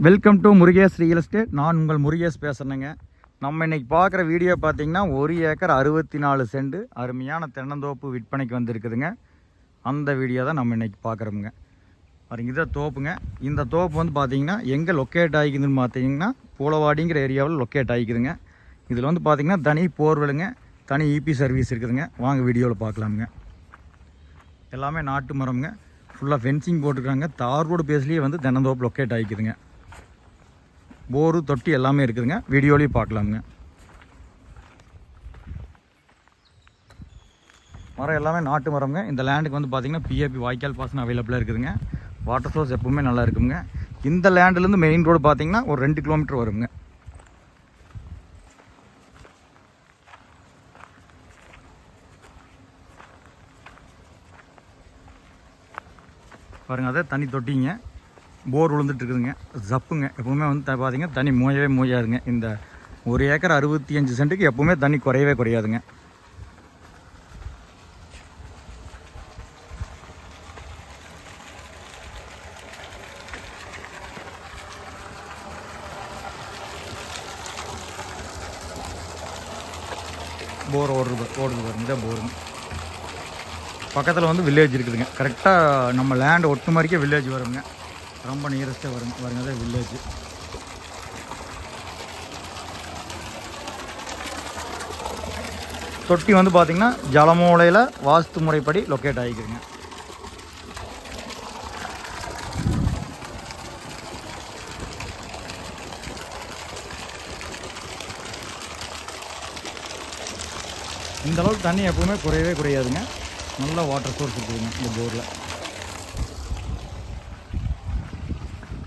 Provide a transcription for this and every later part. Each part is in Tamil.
Welcome to Murugesh real estate நான் உங்கள் முருகேஷ் பேசுகிறேங்க நம்ம இன்னைக்கு பார்க்குற வீடியோ பார்த்தீங்கன்னா ஒரு ஏக்கர் அறுபத்தி நாலு செண்டு அருமையான தென்னந்தோப்பு விற்பனைக்கு வந்திருக்குதுங்க. அந்த வீடியோ தான் நம்ம இன்றைக்கி பார்க்குறோமுங்க. பாருங்க இதை தோப்புங்க. இந்த தோப்பு வந்து பார்த்தீங்கன்னா எங்கே லொக்கேட் ஆகிக்குதுன்னு பார்த்தீங்கன்னா பூலவாடிங்கிற ஏரியாவில் லொக்கேட் ஆகிக்குதுங்க. இதில் வந்து பார்த்தீங்கன்னா தனி போர்வெலுங்க தனி இபி சர்வீஸ் இருக்குதுங்க. வாங்க வீடியோவில் பார்க்கலாமுங்க. எல்லாமே நாட்டு மரம்ங்க. ஃபுல்லாக ஃபென்சிங் போட்டிருக்காங்க. தார் ரோடு பேஸ்லேயே வந்து தென்னந்தோப்பு லொக்கேட் ஆகிக்குதுங்க. போரு தொட்டி எல்லாமே இருக்குதுங்க. வீடியோலையும் பார்க்கலாமுங்க. மரம் எல்லாமே நாட்டு மரம்ங்க. இந்த லேண்டுக்கு வந்து பார்த்திங்கன்னா பிஏபி வாய்க்கால் பாசனம் அவைலபிளாக இருக்குதுங்க. வாட்டர் சோர்ஸ் எப்பவுமே நல்லா இருக்குங்க இந்த லேண்ட்லேருந்து மெயின் ரோடு பார்த்திங்கன்னா ஒரு ரெண்டு கிலோமீட்டர் வருங்க பாருங்க அதே தண்ணி தொட்டிங்க. போர் விழுந்துட்டு இருக்குதுங்க ஜப்புங்க. எப்பவுமே வந்து த- பார்த்தீங்கன்னா தண்ணி மூயவே மூயாதுங்க. இந்த ஒரு ஏக்கர் அறுபத்தி அஞ்சு சென்ட்டுக்கு எப்பவுமே தண்ணி குறையவே குறையாதுங்க. போர் ஓடுறது ஓடுறது பாருங்க. போருங்க. பக்கத்தில் வந்து வில்லேஜ் இருக்குதுங்க. கரெக்டாக நம்ம லேண்ட் ஒட்டு மாதிரிக்கே வில்லேஜ் வருங்க. ரொம்ப நியரஸ்ட்டாக வருங்க பாருங்க வில்லேஜ் தொட்டி வந்து பார்த்தீங்கன்னா ஜலமூலையில் வாஸ்து முறைப்படி லொக்கேட் ஆகிக்கிறீங்க இந்த அளவுக்கு தண்ணி எப்பவுமே குறையவே குறையாதுங்க. நல்ல வாட்டர் சோர்ஸ் இருக்குதுங்க இந்த போரில்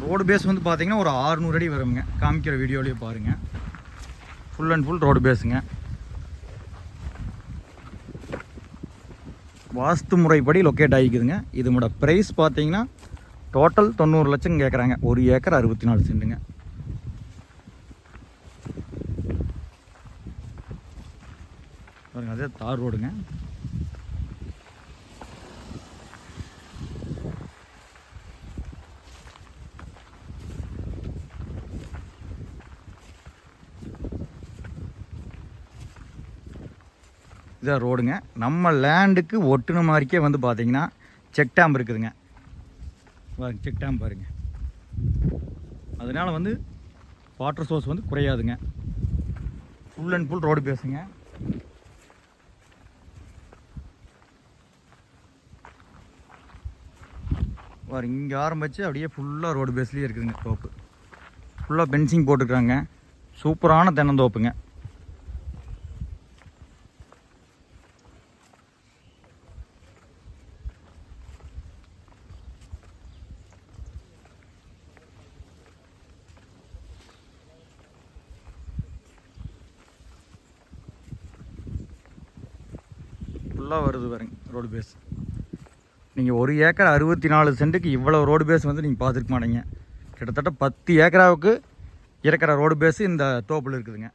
ரோடு பேஸ் வந்து பார்த்தீங்கன்னா ஒரு 600 அடி வருங்க காமிக்கிற வீடியோலேயே பாருங்கள் ஃபுல் அண்ட் ஃபுல் ரோடு பேஸுங்க வாஸ்து முறைப்படி லொக்கேட் ஆகிக்குதுங்க. இதனோட ப்ரைஸ் பார்த்தீங்கன்னா டோட்டல் தொண்ணூறு லட்சம் கேட்குறாங்க ஒரு ஏக்கர் அறுபத்தி நாலு சென்ட்டுங்க. பாருங்கள் அதே தார் ரோடுங்க. இதான் ரோடுங்க. நம்ம லேண்டுக்கு ஒட்டுன மாதிரிக்கே வந்து பார்த்தீங்கன்னா செக் டேம் இருக்குதுங்க. பாருங்க செக் டேம் பாருங்க. அதனால் வந்து வாட்டர் சோர்ஸ் வந்து குறையாதுங்க. ஃபுல் அண்ட் ஃபுல் ரோடு பேசுங்க பாரு இங்கே ஆரம்பித்து அப்படியே ஃபுல்லாக ரோடு பேஸ்லேயே இருக்குதுங்க தோப்பு ஃபுல்லாக பென்சிங் போட்டுக்கிறாங்க. சூப்பரான தென்னந்தோப்புங்க. ஃபுல்லாக வருது பாருங்க ரோடு பேஸ் நீங்கள் ஒரு ஏக்கர் அறுபத்தி நாலு சென்ட்டுக்கு இவ்வளோ ரோடு பேஸ் வந்து நீங்கள் பார்த்துருக்க மாட்டீங்க. கிட்டத்தட்ட பத்து ஏக்கராவுக்கு இருக்கிற ரோடு பேஸு இந்த தோப்பில் இருக்குதுங்க.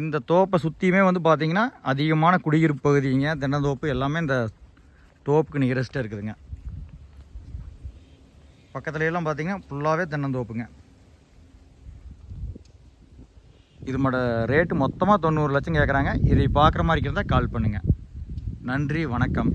இந்த தோப்பை சுற்றியுமே வந்து பார்த்தீங்கன்னா அதிகமான குடியிருப்பு பகுதிங்க தென்னந்தோப்பு எல்லாமே இந்த தோப்புக்கு நியரஸ்ட்டாக இருக்குதுங்க. பக்கத்துலலாம் பார்த்தீங்கன்னா ஃபுல்லாகவே தென்னந்தோப்புங்க. இதோட ரேட்டு மொத்தமாக தொண்ணூறு லட்சம் கேட்குறாங்க இதை பார்க்குற மாதிரி இருந்தால் கால் பண்ணுங்கள் நன்றி வணக்கம்.